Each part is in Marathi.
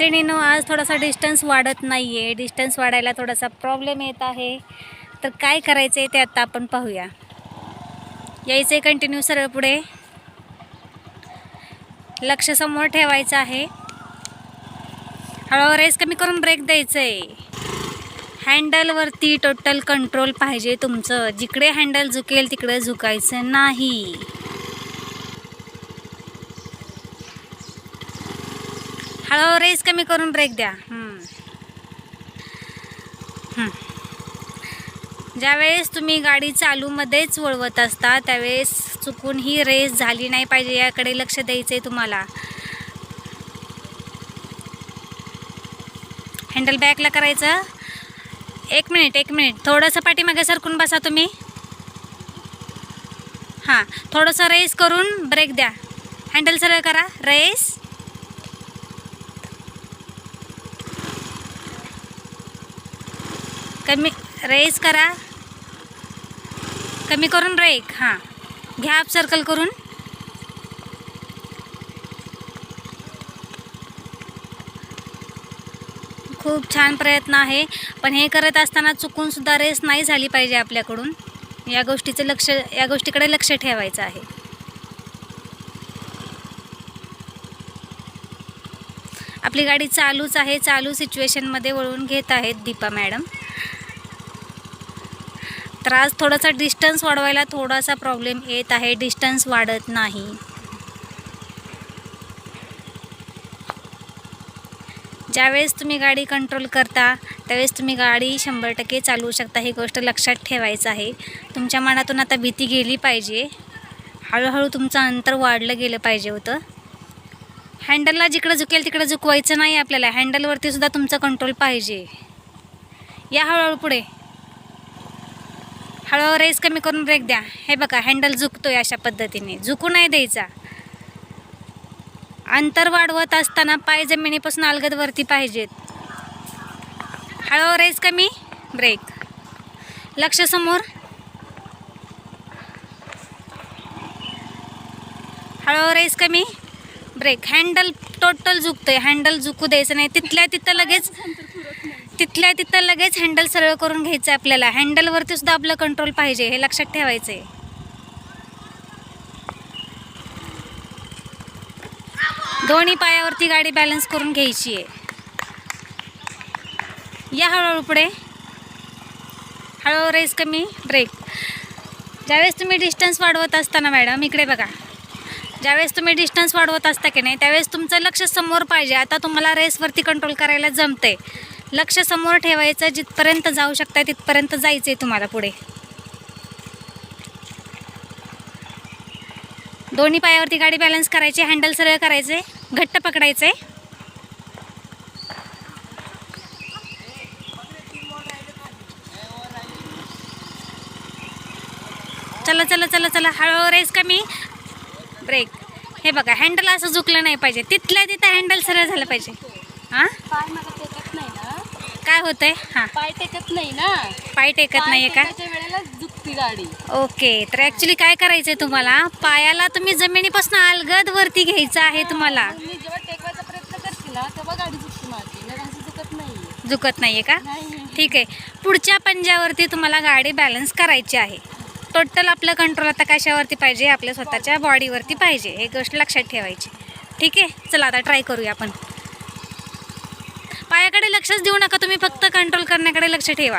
मैत्रिणीनं आज थोडासा डिस्टन्स वाढत नाही आहे डिस्टन्स वाढायला थोडासा प्रॉब्लेम येत आहे. तर काय करायचं आहे ते आत्ता आपण पाहूया. यायचं आहे कंटिन्यू सरळ पुढे. लक्ष समोर ठेवायचं आहे. हळूहळू रेस कमी करून ब्रेक द्यायचं आहे हँडलवरती टोटल कंट्रोल पाहिजे तुमचं. जिकडे हँडल झुकेल तिकडे झुकायचं नाही. हळूहळू रेस कमी करून ब्रेक द्या. ज्यावेळेस तुम्ही गाडी चालूमध्येच वळवत असता त्यावेळेस चुकून ही रेस झाली नाही पाहिजे याकडे लक्ष द्यायचं आहे तुम्हाला हँडल बॅकला करायचं. एक मिनिट एक मिनिट थोडंसं पाठीमागे सरकून बसा तुम्ही. हां थोडंसं रेस करून ब्रेक द्या. हँडल सरळ करा. रेस कमी रेस करा. कमी करून रेक हां. घ्या आप सर्कल करून. खूप छान प्रयत्न आहे पण हे करत असताना चुकूनसुद्धा रेस नाही झाली पाहिजे आपल्याकडून. या गोष्टीचं लक्ष या गोष्टीकडे लक्ष ठेवायचं आहे. आपली गाडी चालूच आहे चालू सिच्युएशनमध्ये वळून घेत आहेत दीपा मॅडम. तर आज थोडासा डिस्टन्स वाढवायला थोडासा प्रॉब्लेम येत आहे. डिस्टन्स वाढत नाही. ज्यावेळेस तुम्ही गाडी कंट्रोल करता त्यावेळेस तुम्ही गाडी शंभर टक्के चालवू शकता. ही गोष्ट लक्षात ठेवायचं आहे. तुमच्या मनातून आता भीती गेली पाहिजे. हळूहळू तुमचं अंतर वाढलं गेलं पाहिजे होतं. हँडलला जिकडं झुकेल तिकडं झुकवायचं नाही आपल्याला. हँडलवरती सुद्धा तुमचा कंट्रोल पाहिजे. या हळूहळू पुढे. हळूहळू रेस कमी करून ब्रेक द्या. हे बघा हँडल झुकतोय अशा पद्धतीने. झुकू नाही द्यायचा. अंतर वाढवत असताना पाय जमिनीपासून अलगदवरती पाहिजेत. हळूहळू रेस कमी ब्रेक लक्ष समोर. हळूहळू रेस कमी ब्रेक हँडल टोटल झुकतोय. हँडल झुकू द्यायचं नाही. तिथल्या तिथं लगेच तिथल्या तिथं लगेच हँडल सरळ करून घ्यायचं आहे आपल्याला हँडलवरती सुद्धा आपलं कंट्रोल पाहिजे हे लक्षात ठेवायचं आहे दोन्ही पायावरती गाडी बॅलन्स करून घ्यायची आहे. या हळूहळू पुढे. हळूहळू रेस कमी ब्रेक ज्यावेळेस तुम्ही डिस्टन्स वाढवत असताना मॅडम इकडे बघा. ज्यावेळेस तुम्ही डिस्टन्स वाढवत असता की नाही त्यावेळेस तुमचं लक्ष समोर पाहिजे. आता तुम्हाला रेसवरती कंट्रोल करायला जमते लक्ष समोर ठेवायचं जिथपर्यंत जाऊ शकता तिथपर्यंत जायचं आहे तुम्हाला पुढे. दोन्ही पायावरती गाडी बॅलन्स करायची हँडल सरळ करायचे घट्ट पकडायचे चला चला चला चला हळूहळू रेस कमी. ब्रेक हे बघा हँडल असं झुकलं नाही पाहिजे. तिथल्या तिथं हँडल सरळ झालं पाहिजे. हां पाय मला टेकत नाही ना काय होतंय? हां. पाय टेकत नाही ना. पाय टेकत नाही का? टेकायच्या वेळेला दुखती गाडी. ओके तर ॲक्च्युली काय करायचं आहे तुम्हाला? पायाला तुम्ही जमिनीपासून अलगद वरती घ्यायचं आहे तुम्हाला. मी जेव्हा टेकवायचा प्रयत्न करते ना तेव्हा गाडी दुखते माझी. नाही असं दुखत नाही झुकत नाही आहे का? नाही. ठीक आहे. पुढच्या पंजावरती तुम्हाला गाडी बॅलन्स करायची आहे. टोटल आपलं कंट्रोल आता कशावरती पाहिजे? आपल्या स्वतःच्या बॉडीवरती पाहिजे. हे गोष्ट लक्षात ठेवायची. ठीक आहे? चला आता ट्राय करूया आपण. पायाकडे लक्षच देऊ नका तुम्ही फक्त कंट्रोल करण्याकडे लक्ष ठेवा.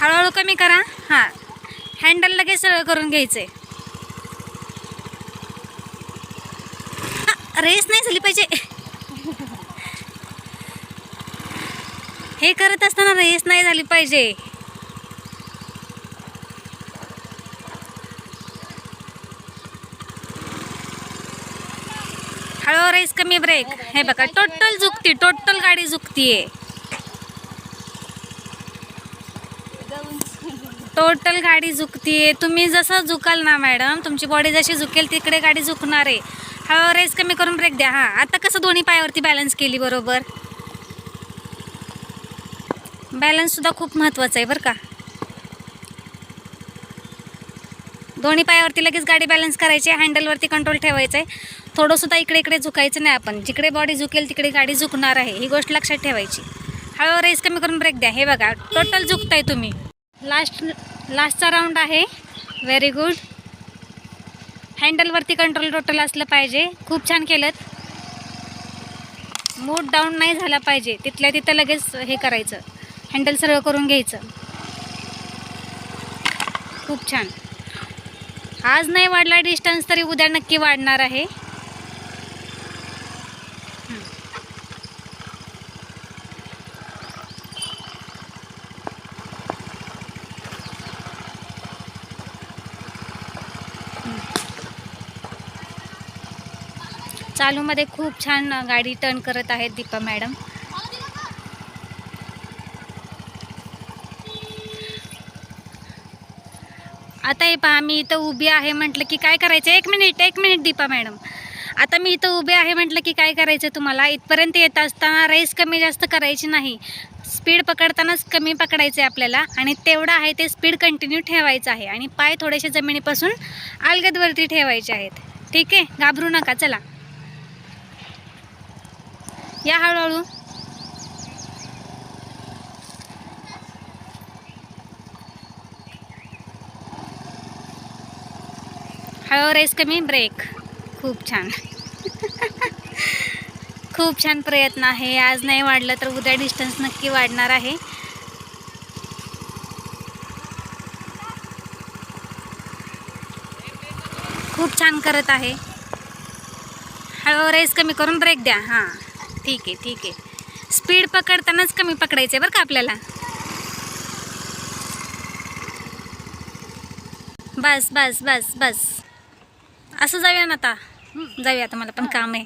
हळूहळू कमी करा. हां. हँडल लगेच सरळ करून घ्यायचे. रेस नाही झाली पाहिजे. हे करत असताना रेस नाही झाली पाहिजे. हळू राईस कमी ब्रेक हे बघा टोटल झुकती टोटल गाडी झुकतीये. टोटल गाडी झुकतीये. तुम्ही जसं झुकाल ना मॅडम तुमची बॉडी जशी झुकेल तिकडे गाडी झुकणार आहे. हळूहळू रेस कमी करून ब्रेक द्या. हां आता कसं दोन्ही पायावरती बॅलन्स केली बरोबर? बॅलन्ससुद्धा खूप महत्त्वाचं आहे बरं का? दोन्ही पायावरती लगेच गाडी बॅलन्स करायची आहे हँडलवरती कंट्रोल ठेवायचं आहे थोडंसुद्धा इकडे इकडे झुकायचं नाही आपण. जिकडे बॉडी झुकेल तिकडे गाडी झुकणार आहे. ही गोष्ट लक्षात ठेवायची. हळूहळू रेस कमी करून ब्रेक द्या. हे बघा टोटल झुकताय तुम्ही. लास्ट लास्टचा राऊंड आहे. व्हेरी गुड हँडलवरती कंट्रोल टोटल असलं पाहिजे. खूप छान केलं मूड डाऊन नाही झाला पाहिजे. तिथल्या तिथं लगेच हे करायचं. हँडल सर्व करून घ्यायचं. खूप छान. आज नाही वाढला डिस्टन्स तरी उद्या नक्की वाढणार आहे. चालूमध्ये खूप छान गाडी टर्न करत आहेत दीपा मॅडम. आता हे पहा मी इथं उभी आहे म्हटलं की काय करायचं? एक मिनिट एक मिनिट दीपा मॅडम. आता मी इथं उभे आहे म्हटलं की काय करायचं तुम्हाला? इथपर्यंत येत असताना रेस कमी जास्त करायची नाही. स्पीड पकडतानाच कमी पकडायचं आहे आपल्याला आणि तेवढं आहे ते स्पीड कंटिन्यू ठेवायचं आहे आणि पाय थोडेसे जमिनीपासून अलगदवरती ठेवायचे आहेत. ठीक आहे? घाबरू नका चला. या हळूहळू. हळू रेस कमी ब्रेक खूप छान. खूप छान प्रयत्न आहे. आज नाही वाढलं तर उद्या डिस्टन्स नक्की वाढणार आहे. खूप छान करत आहे. हळू रेस कमी करून ब्रेक द्या. हां ठीक आहे ठीक आहे. स्पीड पकडतानाच कमी पकडायचं आहे बरं का आपल्याला? बस बस बस बस. असं जाऊया ना आता. जाऊया आता मला पण काम आहे.